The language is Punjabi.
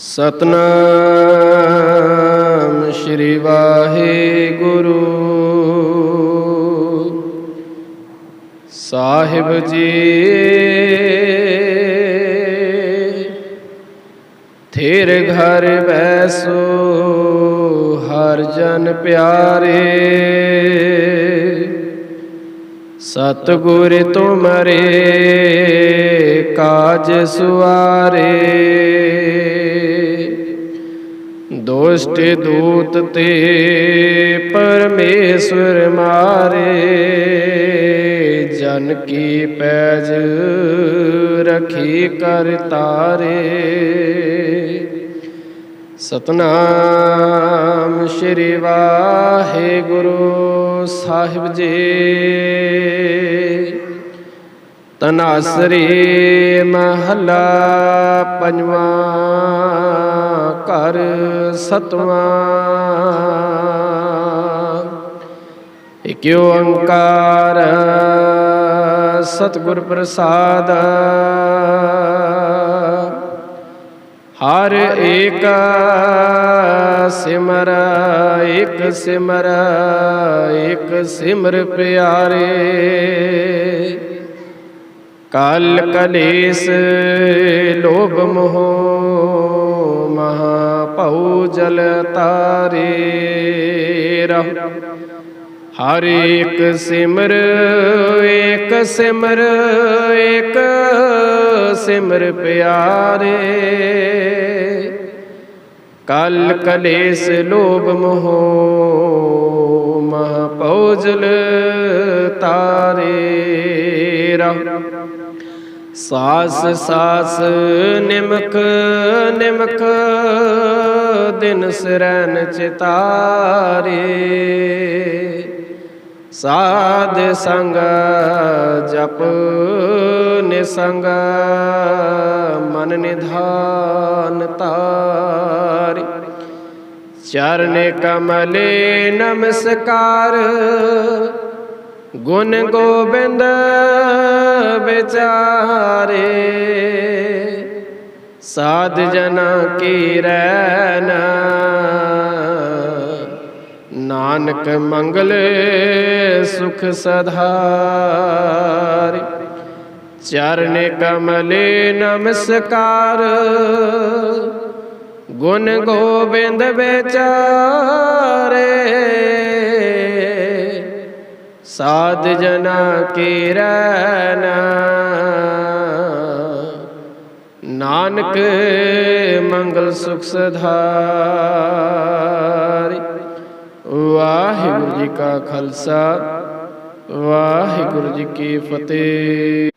ਸਤਨਾਮ ਸ਼੍ਰੀ ਵਾਹਿਗੁਰੂ। ਸਾਹਿਬ ਜੀ, ਥੇਰ ਘਰ ਬੈਸੋ, ਹਰ ਜਨ ਪਿਆਰੇ। ਸਤਿਗੁਰ ਤੁਮਰੇ, ਕਾਜ ਸੁਆਰੇ। ਦੁਸ਼ਟ ਦੂਤ ਤੇ ਪਰਮੇਸ਼ਵਰ ਮਾਰੇ। ਜਨ ਕੀ ਪੈਜ ਰਖੀ ਕਰ ਤਾਰੇ। ਸਤਨਾਮ ਸ਼੍ਰੀ ਵਾਹਿਗੁਰੂ ਸਾਹਿਬ ਜੀ। ਤਨਾਸਰੀ ਮਹੱਲਾ ਪੰਜਵਾਂ ਘਰ ਸਤਵਾਂ। ਇਕ ਓੰਕਾਰ ਸਤਿਗੁਰ ਪ੍ਰਸਾਦ। ਹਰ ਏਕ ਸਿਮਰ, ਇਕ ਸਿਮਰ ਇਕ ਸਿਮਰ ਪਿਆਰੇ। ਕਾਲ ਕਲੇਸ਼ ਲੋਭ ਮੋਹ ਮਹਾ ਭਉ ਜਲ ਤਾਰੇ ਰਹੁ। ਹਰ ਇੱਕ ਸਿਮਰ ਇੱਕ ਸਿਮਰ ਇੱਕ ਸਿਮਰ ਪਿਆਰੇ। ਕਲ ਕਲੇਸ਼ ਲੋਭ ਮੋਹ ਮਹ ਪਉਜਲ ਤਾਰੇ ਰਹੁ ਸਾਸ ਸਾਸ, ਨਿਮਕ ਨਿਮਕ, ਦਿਨ ਸਰਨ ਚਿਤਾਰੇ। ਸਾਧ, ਸੰਗ, ਜਪ, ਨਿਸੰਗ, ਮਨ ਨਿਧਾਨ ਤਾਰੀ ਚਰਨ ਕਮਲੇ ਨਮਸਕਾਰ ਗੁਣ ਗੋਬਿੰਦ ਵਿਚਾਰੇ, ਸਾਧ ਜਨਾ ਕੀ ਰੈਨ ਨਾਨਕ ਮੰਗਲ ਸੁਖ ਸਧਾਰੀ, ਚਰਨ ਕਮਲੇ ਨਮਸਕਾਰ। ਗੁਣ ਗੋਬਿੰਦ ਵਿਚਾਰੇ ਸਾਧ ਜਨਾ ਕੀ ਰੈਨ ਨਾਨਕ ਮੰਗਲ ਸੁਖ ਸਧਾਰੀ। ਵਾਹਿਗੁਰੂ ਜੀ ਕਾ ਖਾਲਸਾ, ਵਾਹਿਗੁਰੂ ਜੀ ਕੀ ਫਤਿਹ।